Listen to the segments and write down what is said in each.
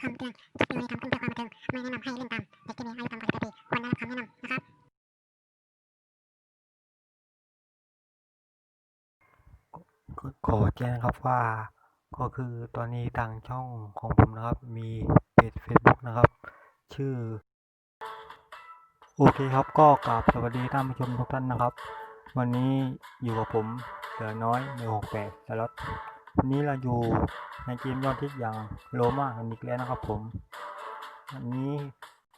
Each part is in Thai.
คำเตือนคลิปวิดีโอนี้ทำขึ้นเพื่อความบันเทิงไม่แนะนำให้เล่นตามเด็กที่มีอายุต่ำกว่า18ปีควรได้รับคำแนะนำนะครับขอแจ้งครับว่า ก็คือตอนนี้ทางช่องของผมนะครับ มีเพจ Facebook นะครับ ชื่อ โอเคครับก็กราบสวัสดีท่านผู้ชมทุกท่านนะครับ วันนี้อยู่กับผมเสือน้อยใน68สล็อต วันนี้เราอยู่ในเกมยอดทิศอย่างโลมากันอีกแล้วนะครับผมวันนี้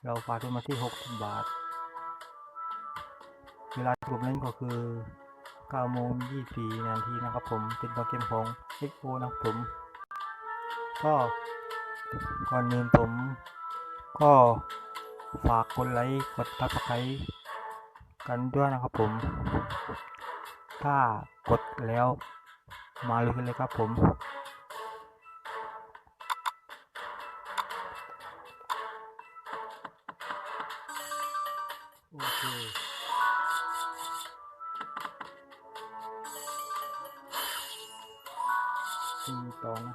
เราฝากทุนมาที่ 60 บาท เวลาที่ผมเล่นก็คือ9โมง24นาทีนะครับผม เป็นตัวเกมของ XO นะครับผม ก็ก่อนอื่นผม ก็ฝากกดไลค์ กดซับสไครต์กันด้วยนะครับผม ถ้ากดแล้ว มาเลยกันเลยครับผมโอเคตีต่อนะ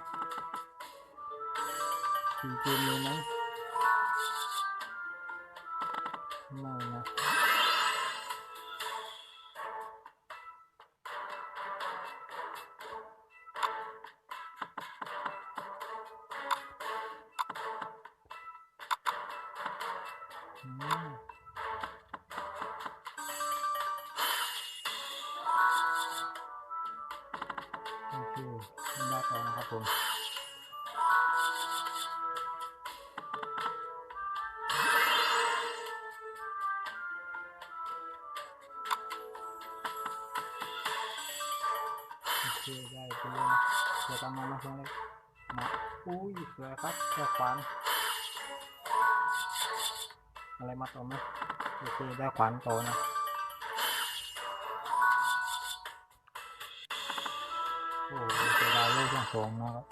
ตีเกมเลยไหม อืมโอเคไม่ได้ต่อนะครับผมโอเคได้ไปเลยนเดี๋ยวตามมามาช่วงเล็กมาอุ้ยสวยครับแค่ขวาน อะไรมาต่อไหมโอเคได้ขวานต่อนะโอ้โหเสียดายเลยช่งสองนะครับ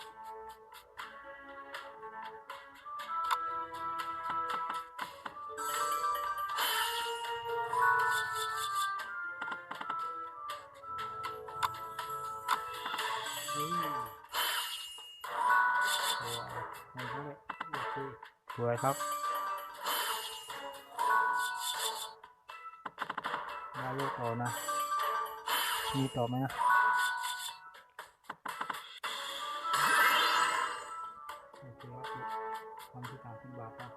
เฮ้ยโอ้ยไม่ใช่เลยโอเคสวยครับ ไลูกต่อนะ มีต่อไหมนะโอเคครับทำที่สามสิบบาครับ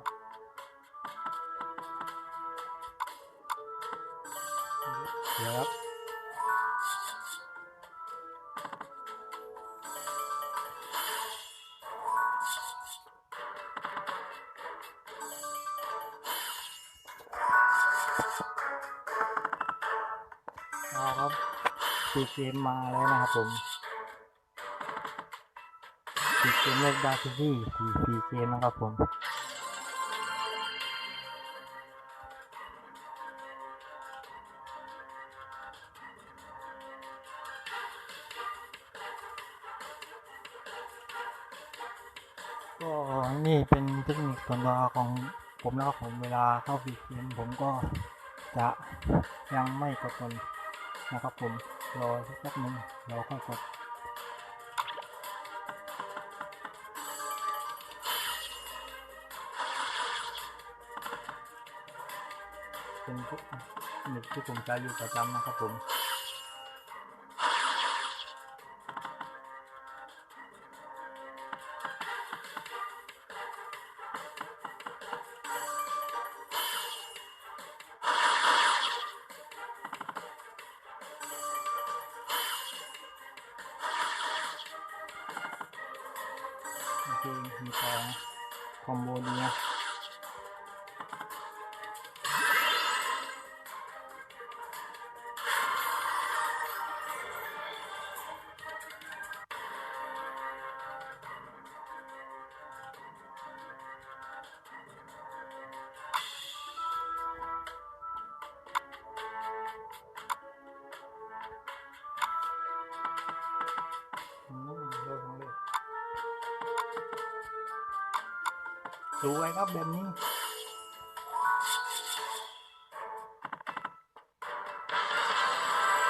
เดี๋ยวครับ เอาครับปีเกมมาแล้วนะครับผมปีเกมเลิกดาร์ซี่สี่ปีเกมนะครับผมก็นี่เป็นเทคนิคส่วนตัวของผมนะครับผมเวลาเข้าฟีเกมผมก็จะยังไม่กดตน นะครับผมรอสักแป๊บนึงเราค่อยกดเป็นเทคนิคที่ผมใช้อยู่ประจำนะครับผม โอเคมีต่อนะคอมโบดีนะ สวยครับแบบนี้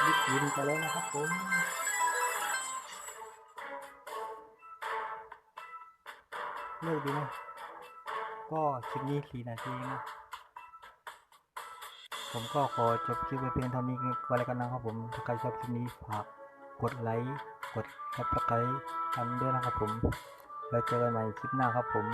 ยิบยินไปแล้วนะครับผมเลิกดีไหมก็คลิปนี้สี่นาทีนะผมก็ขอจบคลิปไปเพียงเท่านี้ก็แล้วกันนะครับผม ถ้าใครชอบคลิปนี้ฝากกดไลค์ กดซับสไครต์กันด้วยนะครับผม แล้วเจอกันใหม่คลิปหน้าครับผม